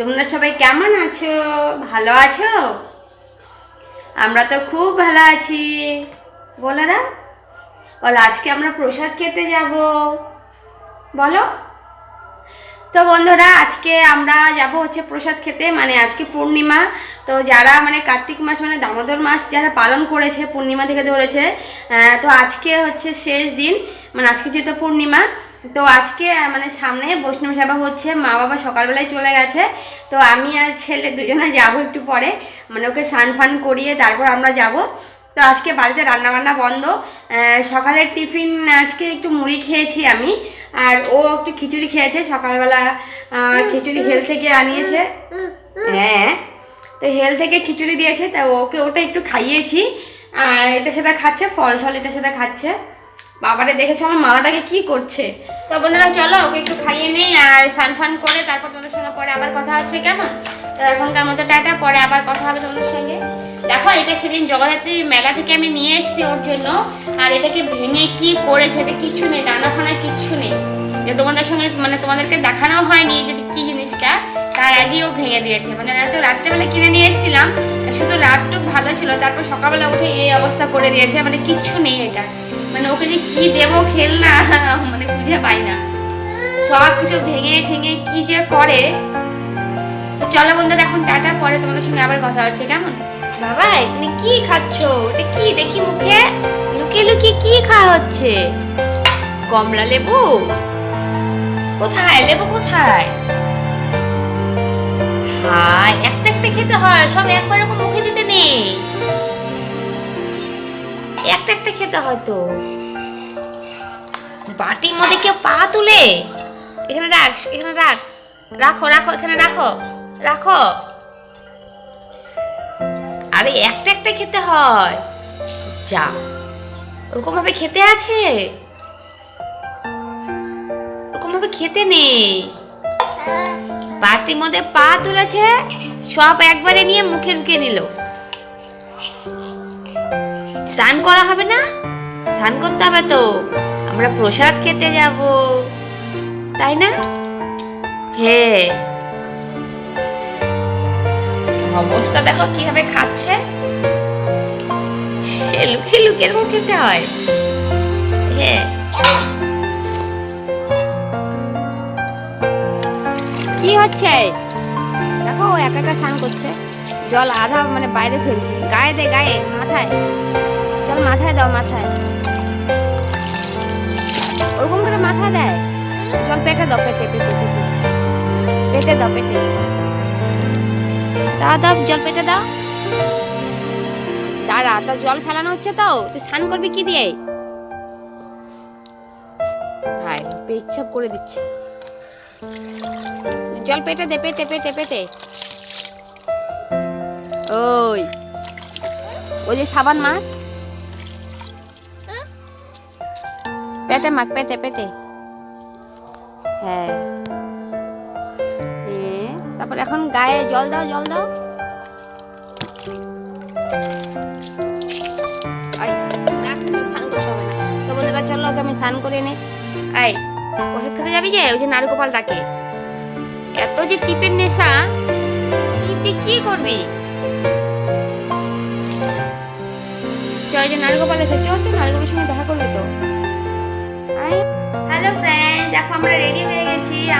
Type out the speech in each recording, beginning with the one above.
তোমরা সবাই কেমন আছো? ভালো আছো? আমরা তো খুব ভালো আছি। বলো দাও। বলো, আজকে আমরা প্রসাদ খেতে যাব। বলো। তো বন্ধুরা, আজকে আমরা যাব হচ্ছে প্রসাদ খেতে। মানে আজকে পূর্ণিমা। তো যারা মানে কার্তিক মাস মানে দামোদর মাস যারা পালন করেছে, পূর্ণিমা থেকে ধরেছে তো আজকে হচ্ছে শেষ দিন। মানে আজকে যেহেতু পূর্ণিমা তো আজকে মানে সামনে বৈষ্ণব সেবা হচ্ছে, মা বাবা সকালবেলায় চলে গেছে, তো আমি আর ছেলে দুজনে যাব একটু পরে মানে ওকে স্নান ফান করিয়ে তারপর আমরা যাব। তো আজকে বাড়িতে রান্না বান্না বন্ধ সকালের টিফিন আজকে একটু মুড়ি খেয়েছি আমি, আর ও একটু খিচুড়ি খেয়েছে, সকালবেলা খিচুড়ি হেল থেকে আনিয়েছে। হ্যাঁ তো হেল থেকে খিচুড়ি দিয়েছে, তা ওকে ওটা একটু খাইয়েছি, আর এটা সেটা খাচ্ছে ফল টল এটা সেটা খাচ্ছে। বাবারে দেখেছ আমার মালাটাকে কি করছে? তো বন্ধুরা, চলো, ওকে একটু খাইয়ে নেই আর স্নান ফান করে তারপর তোমাদের সঙ্গে পরে আবার কথা হচ্ছে, কেমন? তো এখনকার মতো টাটা, পরে আবার কথা হবে তোমাদের সঙ্গে। দেখো, এটা সেদিন জগদ্ধাত্রী মেলা থেকে আমি নিয়ে এসেছি ওর জন্য, আর এটাকে ভেঙে কি করেছে, এটা কিচ্ছু নেই ডানা ফানা কিচ্ছু নেই। তোমাদের সঙ্গে মানে তোমাদেরকে দেখানো হয়নি, যে কি ভেঙে দিয়েছে। মানে রাতে রাত্রেবেলা কিনে নিয়ে এসেছিলাম। শুধু রাতটুক ভালো ছিল। তারপর সকালবেলা উঠে এই অবস্থা করে দিয়েছে। মানে কিচ্ছু নেই এটা। মানে ওকে যে কি দেবো খেলনা মানে বুঝে পাই না। সব কিছু ভেঙে ভেঙে কি যে করে। চলো বন্ধুরা, এখন টাটা। পরে তোমাদের সঙ্গে আবার কথা হচ্ছে। কেমন? বাবাই তুমি কি খাচ্ছো? এটা কি? দেখি মুখে। লুকিয়ে লুকিয়ে কি খাওয়া হচ্ছে? কমলা লেবু? কোথায়? লেবু কোথায়? হায় একটা একটা খেতে হয়, সব একবার এরকম মুখে দিতে নেই। একটা একটা খেতে হয় তো। বাটির মধ্যে কেউ পা তুলে? এখানে রাখ এখানে রাখ। রাখো রাখো, এখানে রাখো রাখো। আরে, একটা একটা খেতে হয়। যা ওরকম ভাবে খেতে আছে? ওরকম ভাবে খেতে নেই। বাটির মধ্যে পা তুলেছে, সব একবারে নিয়ে মুখে ঢুকে নিল। স্নান করা হবে না? স্নান করতে হবে তো। আমরা প্রসাদ খেতে যাব। তাই না? হ্যাঁ। অবস্থা দেখো কীভাবে খাচ্ছে। লুকিয়ে লুকিয়ে খেতে হয়। হ্যাঁ। কি হচ্ছে? দেখো ও একা একা স্নান করছে। জল আধা মানে বাইরে ফেলছে। গায়ে দে, গায়ে, মাথায়। জল মাথায় দাও, মাথায়। ওরকম করে মাথায় দেয়। জল পেটে দাও, পেটে পেটে পেটে। পেটে দাও পেটে। দাও দাও, জল পেটে দাও। দাঁড়া তো জল ফেলানো হচ্ছে তো। তুই স্নান করবি কি দিয়ে? হাই পেচ্ছাপ করে দিচ্ছে। জল পেটে দে পেটে পেটে পেটে ওই ওই যে সাবান মাখ পেটে মাখ পেটে পেটে হ্যাঁ। তারপর এখন গায়ে জল দাও জল দাও। তো বন্ধুরা, চলো ওকে আমি স্নান করে নে। আয় ওষুধ খেতে যাবি যে? ওই যে নারকোপাল ডাকে। এত যে টিপের নেশা, টিপ কি করবি?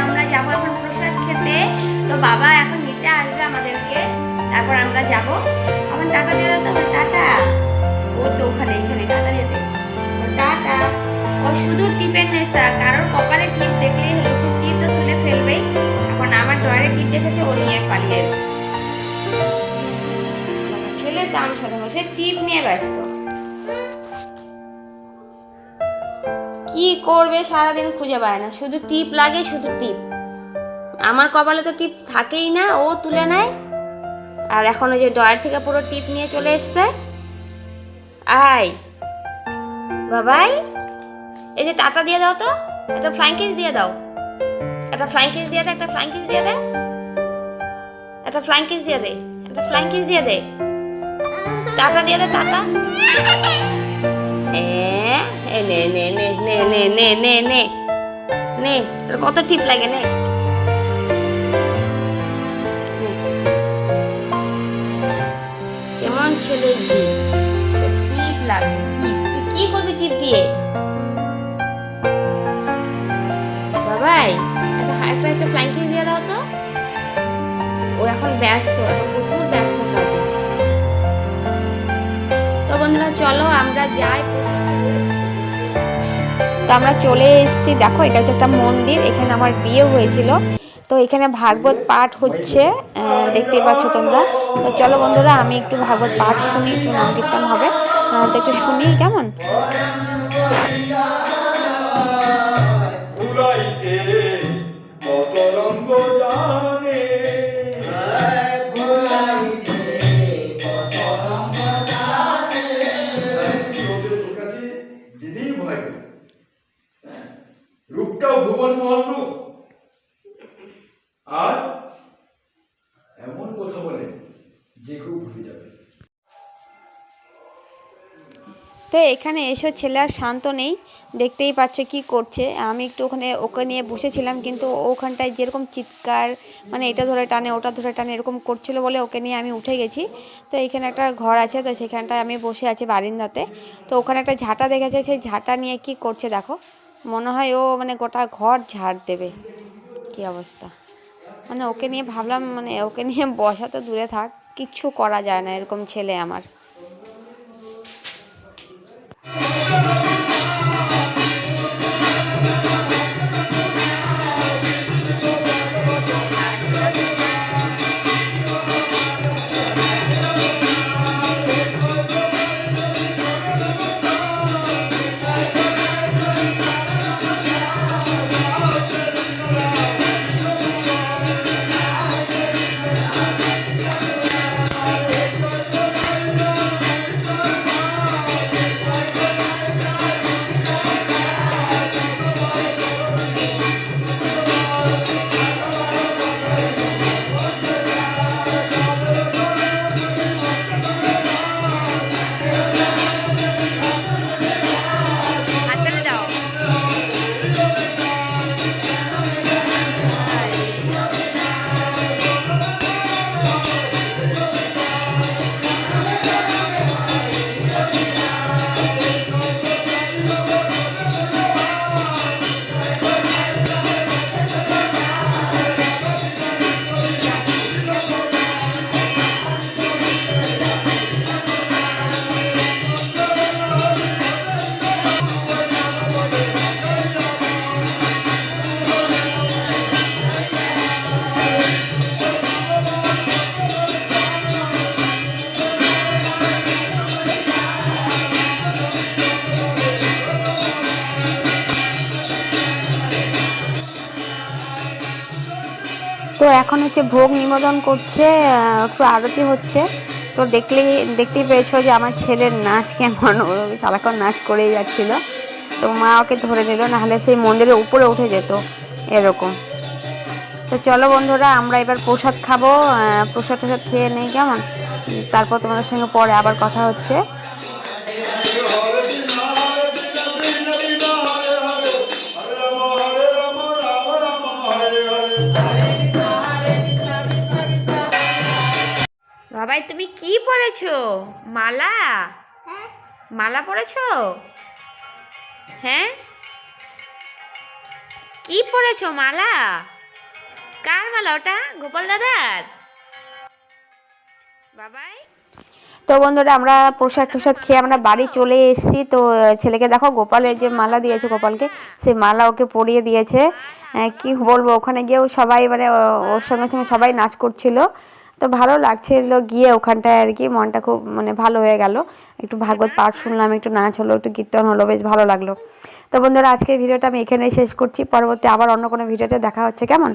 আমরা আমরা খেতে। তো বাবা এখন আসবে আমাদেরকে। তারপর আমরা এখন টাকা ও তো ওখানে ও টিপের নেশা, কারোর কপালে টিপ দেখেছে, ও নিয়ে পালিয়ে এলো। ছেলের দাম সাধারণ, সে টিপ নিয়ে ব্যস্ত। কি করবে, সারাদিন খুঁজে পায় না। শুধু টিপ লাগে, শুধু টিপ। আমার কপালে তো টিপ থাকেই না, ও তুলে নেয়। আর এখন ওই যে ডয়ার থেকে পুরো টিপ নিয়ে চলে এসছে। আয়। বাবাই, এই যে টাটা দিয়ে দাও তো। একটা ফ্লাইং কিস দিয়ে দাও। একটা ফ্লাইং কিস দিয়ে দে, একটা ফ্লাইং দিয়ে দে। একটা ফ্লাইং কিস দিয়ে দে, একটা ফ্লাইং কিস দিয়ে দে। টাটা দিয়ে দে, টাটা। এ নে নে নে নে নে নে নে নে। নে, তোর কত টিপ লাগে, নে। কেমন ছেলে টিপ লাগে, টিপ। তুই কি করবি টিপ দিয়ে? বাবাই, একটা একটা ফ্লাইং কিস দিয়ে দাও তো। ও এখন ব্যস্ত প্রচুর ব্যস্ত কাজে তো বন্ধুরা, চলো আমরা যাই তো আমরা চলে এসেছি, দেখো এটা হচ্ছে একটা মন্দির, এখানে আমার বিয়ে হয়েছিল। তো এখানে ভাগবত পাঠ হচ্ছে দেখতেই পাচ্ছ তোমরা। তো চলো বন্ধুরা, আমি একটু ভাগবত পাঠ শুনি, একটু নাম কীর্তন হবে। তো একটু শুনি, কেমন? তো এখানে এসে ছেলে আর শান্ত নেই। দেখতেই পাচ্ছ কি করছে। আমি একটু ওখানে, ওকে নিয়ে বসেছিলাম, কিন্তু ওখানটায় যেরকম চিৎকার মানে এটা ধরে টানে, ওটা ধরে টানে, এরকম করছিল বলে ওকে নিয়ে আমি উঠে গেছি। তো এখানে একটা ঘর আছে, তো সেখানটায় আমি বসে আছি বারিন্দাতে। তো ওখানে একটা ঝাঁটা দেখেছে, সেই ঝাঁটা নিয়ে কি করছে দেখো। মনে হয় ও মানে গোটা ঘর ঝাড় দেবে। কি অবস্থা। মানে ওকে নিয়ে ভাবলাম মানে ওকে নিয়ে বসা তো দূরে থাক, কিচ্ছু করা যায় না এরকম ছেলে আমার। এখন হচ্ছে ভোগ নিবেদন করছে একটু আরতি হচ্ছে। তো দেখলেই, দেখতেই পেয়েছ যে আমার ছেলের নাচ কেমন সারাক্ষণ নাচ করেই যাচ্ছিল। তো মা ওকে ধরে নিল, নাহলে সেই মন্দিরের উপরে উঠে যেত, এরকম। তো চলো বন্ধুরা, আমরা এবার প্রসাদ খাব প্রসাদ টসাদ খেয়ে নেই কেমন? তারপর তোমাদের সঙ্গে পরে আবার কথা হচ্ছে। বাবাই তুমি কি পরেছো মালা? মালা পরেছো হ্যাঁ? কি পরেছো মালা? কার মালা ওটা? গোপাল দাদার? বাবাই? তো বন্ধুরা আমরা প্রসাদ টসাদ খেয়ে আমরা বাড়ি চলে এসেছি। তো ছেলেকে দেখো গোপালের যে মালা দিয়েছে গোপালকে সেই মালা ওকে পরিয়ে দিয়েছে। কি বলব ওখানে গিয়েও সবাই মানে ও- ওর সঙ্গে সঙ্গে সবাই নাচ করছিল। তো ভালো লাগছিল গিয়ে ওখানটায় আর কি, মনটা খুব মানে ভালো হয়ে গেল। একটু ভাগবত পাঠ শুনলাম, একটু নাচ হলো, একটু কীর্তন হলো, বেশ ভালো লাগল। তো বন্ধুরা, আজকের ভিডিওটা আমি এখানেই শেষ করছি। পরবর্তী আবার অন্য কোনো ভিডিওতে দেখা হচ্ছে, কেমন?